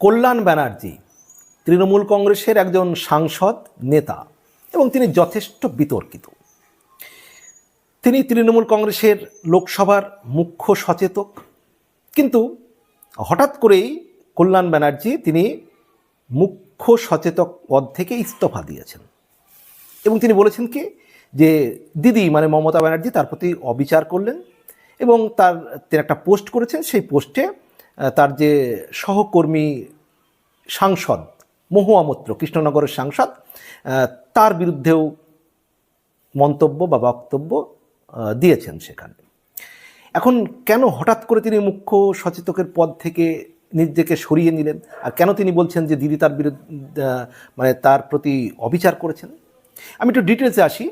কল্যাণ ব্যানার্জি তৃণমূল কংগ্রেসের একজন সাংসদ, নেতা এবং তিনি যথেষ্ট বিতর্কিত। তিনি তৃণমূল কংগ্রেসের লোকসভার মুখ্য সচেতক। কিন্তু হঠাৎ করেই কল্যাণ ব্যানার্জি তিনি মুখ্য সচেতক পদ থেকে ইস্তফা দিয়েছেন এবং তিনি বলেছেন কি যে, দিদি মানে মমতা ব্যানার্জি তার প্রতি অবিচার করলেন এবং তার, তিনি একটা পোস্ট করেছেন, সেই পোস্টে তার যে সহকর্মী সাংসদ মহুয়া মৈত্র, কৃষ্ণনগরের সাংসদ তার বিরুদ্ধেও মন্তব্য বা বক্তব্য দিয়েছেন সেখানে। এখন কেন হঠাৎ করে তিনি মুখ্য সচেতকের পদ থেকে নিজেকে সরিয়ে নিলেন? আর কেন তিনি বলছেন যে দিদি তার বিরুদ্ধে মানে তার প্রতি অবিচার করেছেন? আমি একটু ডিটেলসে আসি।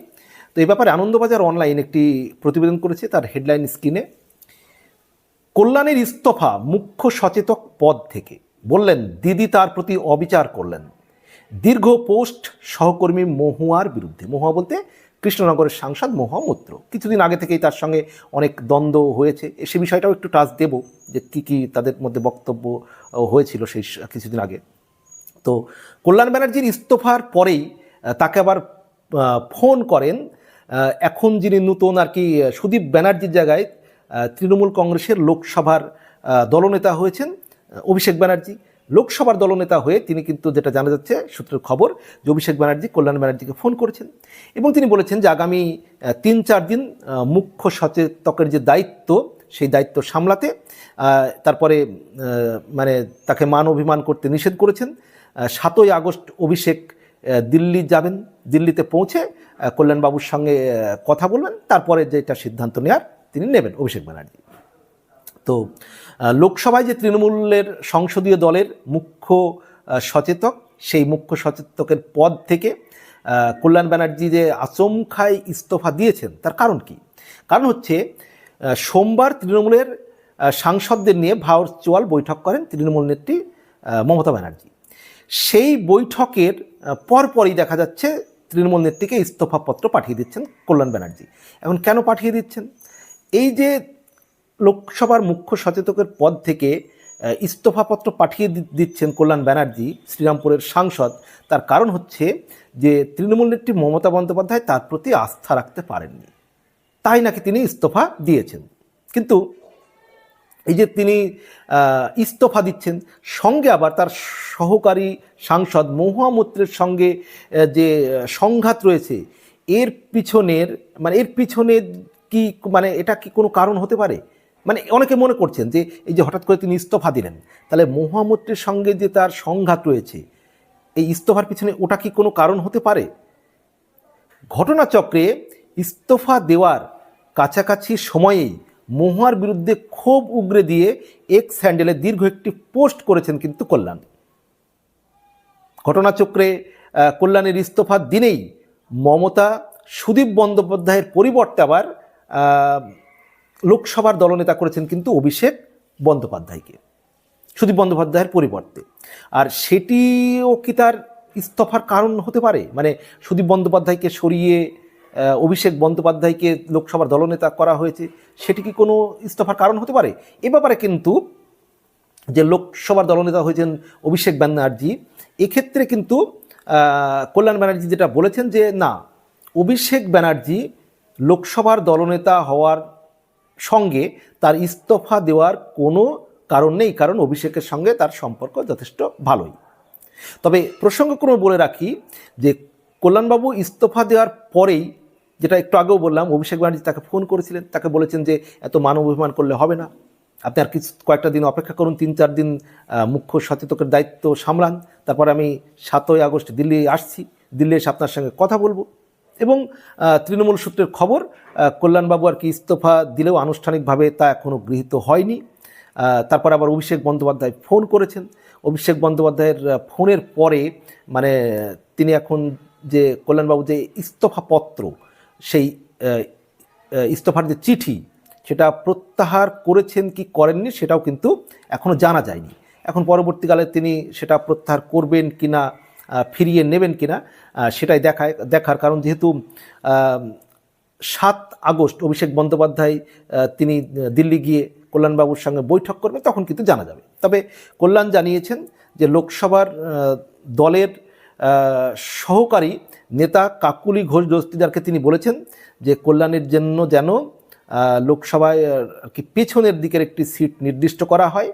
তো এই ব্যাপারে আনন্দবাজার অনলাইন একটি প্রতিবেদন করেছে, তার হেডলাইন স্ক্রিনে কল্যাণের ইস্তফা মুখ্য সচেতক পদ থেকে। বললেন, দিদি তার প্রতি অবিচার করলেন। দীর্ঘ পোস্ট সহকর্মী মহুয়ার বিরুদ্ধে। মহুয়া বলতে কৃষ্ণনগরের সাংসদ মহুয়া মৈত্র। কিছুদিন আগে থেকেই তার সঙ্গে অনেক দ্বন্দ্ব হয়েছে। সে বিষয়টাও একটু টাচ দেব, যে কী কী তাদের মধ্যে বক্তব্য হয়েছিল সেই কিছুদিন আগে। তো কল্যাণ ব্যানার্জির ইস্তফার পরেই তাকে আবার ফোন করেন। এখন যিনি নতুন আর কি সুদীপ ব্যানার্জির জায়গায় তৃণমূল কংগ্রেসের লোকসভার দলনেতা হয়েছেন অভিষেক ব্যানার্জি। লোকসভার দলনেতা হয়ে তিনি কিন্তু যেটা জানা যাচ্ছে, সূত্রের খবর যে অভিষেক ব্যানার্জি, কল্যাণ ব্যানার্জিকে ফোন করেছেন এবং তিনি বলেছেন যে আগামী তিন চার দিন মুখ্য সচেতকের যে দায়িত্ব, সেই দায়িত্ব সামলাতে তারপরে মানে তাকে মান অভিমান করতে নিষেধ করেছেন। সাতই আগস্ট অভিষেক দিল্লি যাবেন, দিল্লিতে পৌঁছে কল্যাণবাবুর সঙ্গে কথা বলবেন। তারপরে যেটা সিদ্ধান্ত নেওয়ার তিনি নেবেন অভিষেক ব্যানার্জি। তো লোকসভায় যে তৃণমূলের সংসদীয় দলের মুখ্য সচেতক, সেই মুখ্য সচেতকের পদ থেকে কল্যাণ ব্যানার্জি যে আচমখায় ইস্তফা দিয়েছেন, তার কারণ কি? কারণ হচ্ছে সোমবার তৃণমূলের সাংসদদের নিয়ে ভার্চুয়াল বৈঠক করেন তৃণমূল নেত্রী মমতা ব্যানার্জি। সেই বৈঠকের পরপরই দেখা যাচ্ছে তৃণমূল নেত্রীকে ইস্তফাপত্র পাঠিয়ে দিচ্ছেন কল্যাণ ব্যানার্জি। এখন কেন পাঠিয়ে দিচ্ছেন? এই যে লোকসভার মুখ্য সচেতকের পদ থেকে ইস্তফাপত্র পাঠিয়ে দিচ্ছেন কল্যাণ ব্যানার্জি, শ্রীরামপুরের সাংসদ, তার কারণ হচ্ছে যে তৃণমূল নেত্রী মমতা বন্দ্যোপাধ্যায় তার প্রতি আস্থা রাখতে পারেননি। তাই নাকি তিনি ইস্তফা দিয়েছেন? কিন্তু এই যে তিনি ইস্তফা দিচ্ছেন, সঙ্গে আবার তার সহকারী সাংসদ মহুয়া মৈত্রের সঙ্গে যে সংঘাত রয়েছে, এর পিছনের মানে এর পিছনে কি মানে এটা কি কোনো কারণ হতে পারে? মানে অনেকে মনে করছেন যে এই যে হঠাৎ করে তিনি ইস্তফা দিলেন, তাহলে মহুয়া মৈত্রের সঙ্গে যে তার সংঘাত রয়েছে, এই ইস্তফার পিছনে ওটা কি কোনো কারণ হতে পারে? ঘটনাচক্রে ইস্তফা দেওয়ার কাছাকাছি সময়েই মহুয়ার বিরুদ্ধে ক্ষোভ উগরে দিয়ে এক্স হ্যান্ডেলে দীর্ঘ একটি পোস্ট করেছেন কিন্তু কল্যাণ। ঘটনাচক্রে কল্যাণের ইস্তফার দিনেই মমতা, সুদীপ বন্দ্যোপাধ্যায়ের পরিবর্তে আবার লোকসভার দলনেতা করেছেন কিন্তু অভিষেক বন্দ্যোপাধ্যায়কে, সুদীপ বন্দ্যোপাধ্যায়ের পরিবর্তে। আর সেটিও কি তার ইস্তফার কারণ হতে পারে? মানে সুদীপ বন্দ্যোপাধ্যায়কে সরিয়ে অভিষেক বন্দ্যোপাধ্যায়কে লোকসভার দলনেতা করা হয়েছে, সেটি কি কোনো ইস্তফার কারণ হতে পারে? এ ব্যাপারে কিন্তু যে লোকসভার দলনেতা হয়েছেন অভিষেক ব্যানার্জি, এক্ষেত্রে কিন্তু কল্যাণ ব্যানার্জি যেটা বলেছেন যে না, অভিষেক ব্যানার্জি লোকসভার দলনেতা হওয়ার সঙ্গে তার ইস্তফা দেওয়ার কোনো কারণ নেই, কারণ অভিষেকের সঙ্গে তার সম্পর্ক যথেষ্ট ভালোই। তবে প্রসঙ্গক্রমে বলে রাখি যে কল্যাণবাবু ইস্তফা দেওয়ার পরেই, যেটা একটু আগেও বললাম, অভিষেক ব্যানার্জি তাকে ফোন করেছিলেন, তাকে বলেছেন যে এত মান অভিমান করলে হবে না। আপনি আর কিছু, কয়েকটা দিন অপেক্ষা করুন, তিন চার দিন মুখ্য সচেতকের দায়িত্ব সামলান। তারপর আমি সাতই আগস্ট দিল্লি আসছি, দিল্লি এসে আপনার সঙ্গে কথা বলব। এবং তৃণমূল সূত্রের খবর কল্যাণবাবু আর কি ইস্তফা দিলেও আনুষ্ঠানিকভাবে তা এখনও গৃহীত হয়নি। তারপর আবার অভিষেক বন্দ্যোপাধ্যায় ফোন করেছেন। অভিষেক বন্দ্যোপাধ্যায়ের ফোনের পরে মানে তিনি এখন যে কল্যাণবাবু যে ইস্তফাপত্র সেই ইস্তফার যে চিঠি সেটা প্রত্যাহার করেছেন কি করেননি সেটাও কিন্তু এখনও জানা যায়নি। এখন পরবর্তীকালে তিনি সেটা প্রত্যাহার করবেন কি না আহ, ফিরিয়ে নেবেন কিনা সেটাই দেখায়, দেখার কারণ যেহেতু সাত আগস্ট অভিষেক বন্দ্যোপাধ্যায় তিনি দিল্লি গিয়ে কল্যাণবাবুর সঙ্গে বৈঠক করবেন, তখন কিন্তু জানা যাবে। তবে কল্যাণ জানিয়েছেন যে লোকসভার দলের সহকারী নেতা কাকুলি ঘোষ দস্তিদারকে তিনি বলেছেন যে কল্যাণের জন্য যেন লোকসভায় আর কি পেছনের দিকের একটি সিট নির্দিষ্ট করা হয়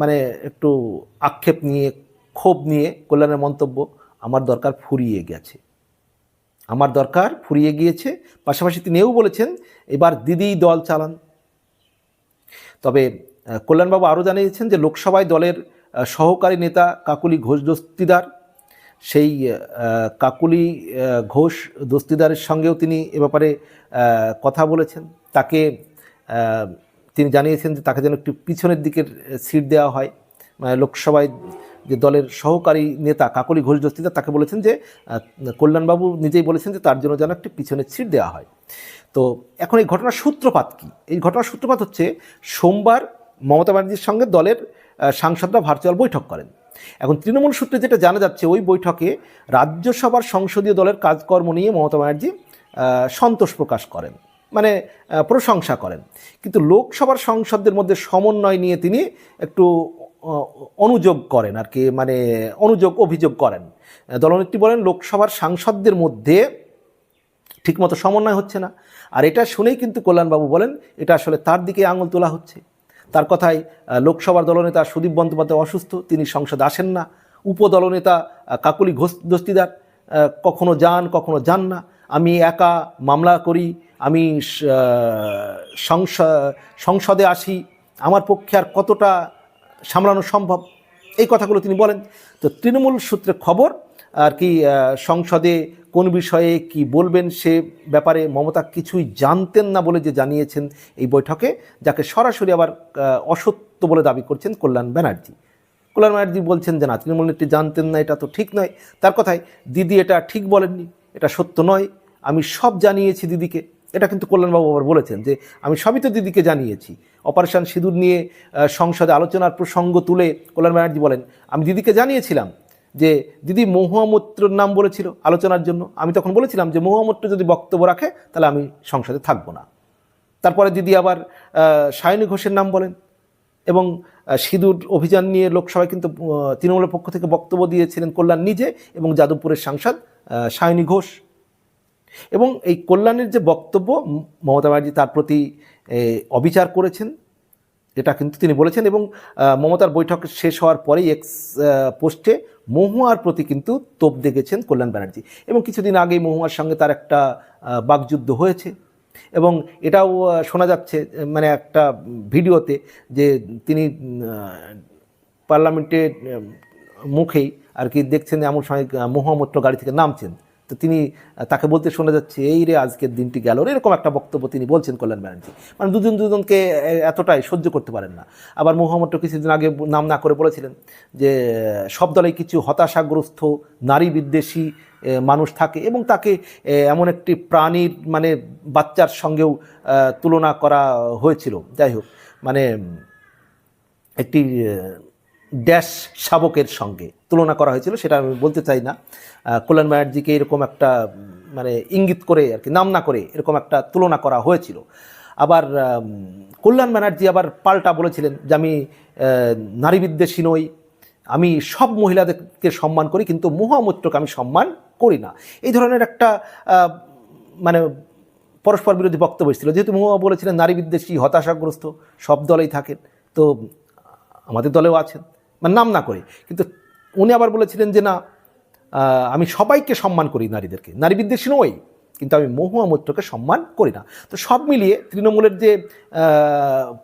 মানে একটু আক্ষেপ নিয়ে ক্ষোভ নিয়ে কল্যাণের মন্তব্য আমার দরকার ফুরিয়ে গেছে। আমার দরকার ফুরিয়ে গিয়েছে। পাশাপাশি তিনি এও বলেছেন, এবার দিদি দল চালান। তবে কল্যাণবাবু আরও জানিয়েছেন যে, লোকসভায় দলের সহকারী নেতা কাকুলি ঘোষ দস্তিদার। সেই কাকুলি ঘোষ দস্তিদারের সঙ্গেও তিনি এ ব্যাপারে কথা বলেছেন। তাকে তিনি জানিয়েছেন যে, তাকে যেন একটু পিছনের দিকের সিট দেওয়া হয়। মানে লোকসভায় যে দলের সহকারী নেতা কাকলি ঘোষ দস্তিদার তাকে বলেছেন যে কল্যাণবাবু নিজেই বলেছেন যে তার জন্য যেন একটি পিছনের ছিট দেওয়া হয়। তো এখন এই ঘটনার সূত্রপাত কি? এই ঘটনার সূত্রপাত হচ্ছে সোমবার মমতা ব্যানার্জির সঙ্গে দলের সাংসদরা ভার্চুয়াল বৈঠক করেন। এখন তৃণমূল সূত্রে যেটা জানা যাচ্ছে, ওই বৈঠকে রাজ্যসভার সংসদীয় দলের কাজকর্ম নিয়ে মমতা ব্যানার্জি সন্তোষ প্রকাশ করেন। মানে প্রশংসা করেন। কিন্তু লোকসভার সংসদদের মধ্যে সমন্বয় নিয়ে তিনি একটু অনুযোগ করেন আর কি মানে অনুযোগ, অভিযোগ করেন। দলনেত্রী বলেন, লোকসভার সাংসদদের মধ্যে ঠিকমতো সমন্বয় হচ্ছে না। আর এটা শুনেই কিন্তু কল্যাণবাবু বলেন, এটা আসলে তার দিকে আঙুল তোলা হচ্ছে। তার কথায় লোকসভার দলনেতা সুদীপ বন্দ্যোপাধ্যায় অসুস্থ, তিনি সংসদ আসেন না। উপদলনেতা কাকলি ঘোষ দস্তিদার কখনো যান কখনো যান না। আমি একা মামলা করি, আমি সংস- সংসদে আসি। আমার পক্ষে আর কতটা সামলানো সম্ভব। এই কথাগুলো তিনি বলেন। তো তৃণমূল সূত্রে খবর, আর কি সংসদে কোন বিষয়ে কি বলবেন সে ব্যাপারে মমতা কিছুই জানতেন না বলে যে জানিয়েছেন এই বৈঠকে, যাকে সরাসরি আবার অসত্য বলে দাবি করছেন কল্যাণ ব্যানার্জি। কল্যাণ ব্যানার্জি বলছেন যে, না, তৃণমূল নেত্রী জানতেন না, এটা তো ঠিক নয়। তার কথায়, দিদি, এটা ঠিক বলেননি, এটা সত্য নয়, আমি সব জানিয়েছি দিদিকে। এটা কিন্তু কল্যাণবাবু আবার বলেছেন যে, আমি সবই তো দিদিকে জানিয়েছি। অপারেশন সিঁদুর নিয়ে সংসদে আলোচনার প্রসঙ্গ তুলে কল্যাণ ব্যানার্জি বলেন, আমি দিদিকে জানিয়েছিলাম যে দিদি মহুয়ামূত্রর নাম বলেছিল আলোচনার জন্য। আমি তখন বলেছিলাম যে মহুয়ামূত্র যদি বক্তব্য রাখে, তাহলে আমি সংসদে থাকব না। তারপরে দিদি আবার সায়নী ঘোষের নাম বলেন এবং সিঁদুর অভিযান নিয়ে লোকসভায় কিন্তু তৃণমূলের পক্ষ থেকে বক্তব্য দিয়েছিলেন কল্যাণ নিজে এবং যাদবপুরের সাংসদ সায়নী ঘোষ। এবং এই কল্যাণের যে বক্তব্য মমতা ব্যানার্জি তার প্রতি অবিচার করেছেন, এটা কিন্তু তিনি বলেছেন এবং মমতার বৈঠক শেষ হওয়ার পরেই এক্স পোস্টে মহুয়ার প্রতি কিন্তু তোপ দেখেছেন কল্যাণ ব্যানার্জি। এবং কিছুদিন আগেই মহুয়ার সঙ্গে তার একটা বাকযুদ্ধ হয়েছে এবং এটাও শোনা যাচ্ছে মানে একটা ভিডিওতে যে তিনি পার্লামেন্টের মুখেই আর কি দেখছেন এমন সময় মহুয়া গাড়ি থেকে নামছেন। তো তিনি তাকে বলতে শোনা যাচ্ছে, এই রে, আজকের দিনটি গেল। এরকম একটা বক্তব্য তিনি বলছেন কল্যাণ ব্যানার্জি। মানে দুজন দুজনকে এতটাই সহ্য করতে পারেন না। আবার মহামট্ট কিছুদিন আগে নাম না করে বলেছিলেন যে, সব দলে কিছু হতাশাগ্রস্ত, নারী বিদ্বেষী মানুষ থাকে এবং তাকে এমন একটি প্রাণীর মানে বাচ্চার সঙ্গেও তুলনা করা হয়েছিল। যাই হোক মানে একটি ড্যাশ শাবকের সঙ্গে। তুলনা করা হয়েছিল, সেটা আমি বলতে চাই না। কল্যাণ ব্যানার্জিকে এরকম একটা মানে ইঙ্গিত করে আর কি, নাম না করে এরকম একটা তুলনা করা হয়েছিল। আবার কল্যাণ ব্যানার্জি আবার পাল্টা বলেছিলেন যে আমি নারী বিদ্বেষী নই, আমি সব মহিলাদেরকে সম্মান করি, কিন্তু মহামূত্রকে আমি সম্মান করি না। এই ধরনের একটা মানে পরস্পর বিরোধী বক্তব্য ছিল যেহেতু মহুয়া বলেছিলেন নারী বিদ্বেষী হতাশাগ্রস্ত, সব দলেই থাকেন, তো আমাদের দলেও আছেন মানে নাম না করে। কিন্তু উনি আবার বলেছিলেন যে, না আমি সবাইকে সম্মান করি নারীদেরকে। নারী বিদ্বেষী নই কিন্তু আমি মহুয়া মৈত্রকে সম্মান করি না। তো সব মিলিয়ে তৃণমূলের যে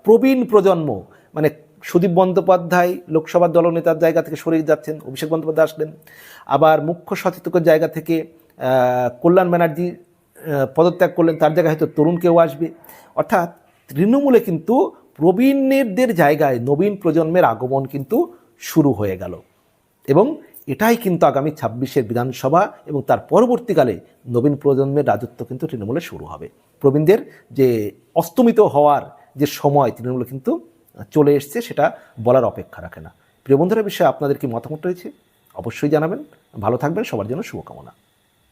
প্রবীণ প্রজন্ম মানে সুদীপ বন্দ্যোপাধ্যায় লোকসভার দলনেতার জায়গা থেকে সরে যাচ্ছেন, অভিষেক বন্দ্যোপাধ্যায় আসলেন। আবার মুখ্য সচেতকের জায়গা থেকে কল্যাণ ব্যানার্জি পদত্যাগ করলেন, তার জায়গায় হয়তো তরুণ কেউ আসবে। অর্থাৎ তৃণমূলে কিন্তু প্রবীণদের জায়গায় নবীন প্রজন্মের আগমন কিন্তু শুরু হয়ে গেল। এবং এটাই কিন্তু আগামী ছাব্বিশের বিধানসভা এবং তার পরবর্তীকালে নবীন প্রজন্মের রাজত্ব কিন্তু তৃণমূলে শুরু হবে। প্রবীণদের যে অস্তমিত হওয়ার যে সময় তৃণমূলে কিন্তু চলে এসছে সেটা বলার অপেক্ষা রাখে না। প্রিয় বন্ধুরা বিষয়ে আপনাদের কি মতামত রয়েছে? অবশ্যই জানাবেন। ভালো থাকবেন। সবার জন্য শুভকামনা।